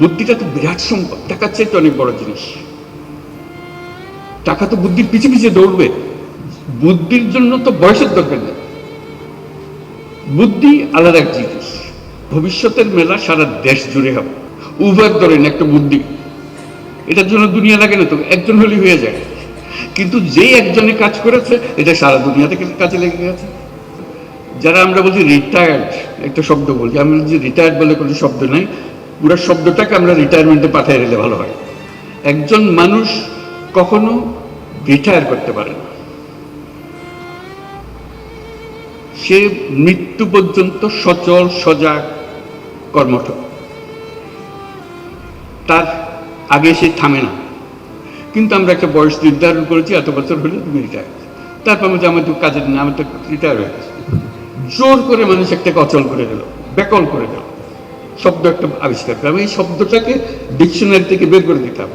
বুদ্ধিটা তো বিরাট সম্পদ। টাকার চাইতে অনেক বড় জিনিস। টাকা তো বুদ্ধির পিছে পিছে দৌড়বে। বুদ্ধির জন্য তো বয়সের দরকার নেই। বুদ্ধি আলাদা এক জিনিস। ভবিষ্যতের মেলা সারা দেশ জুড়ে হবে। উভয় ধরেন একটা বুদ্ধি। এটার জন্য দুনিয়া লাগে না তো, একজন হলেই হয়ে যায়। কিন্তু যেই একজনে কাজ করেছে, এটা সারা দুনিয়া থেকে কাজে লেগে গেছে। যারা আমরা বলছি রিটায়ার্ড একটা শব্দ বলছি আমি বলছি রিটায়ার্ড বলে কোনো শব্দ নাই। পুরো শব্দটাকে আমরা রিটায়ারমেন্টে পাঠিয়ে দিলে ভালো হয়। একজন মানুষ কখনো রিটায়ার করতে পারে না। সে মৃত্যু পর্যন্ত সচল, সজাগ, কর্মঠ। তার আগে সে থামে না। কিন্তু আমরা একটা বয়স নির্ধারণ করেছি, এত বছর হলে তুমি রিটায়ার তারপর বলছি আমার তো কাজের না আমি তো রিটায়ার হয়ে গেছে। জোর করে মানুষ একটাকে অচল করে দিল বেকল করে দিল। শব্দ একটা আবিষ্কার। আমি এই শব্দটাকে ডিকশনারি থেকে বের করে দিতাম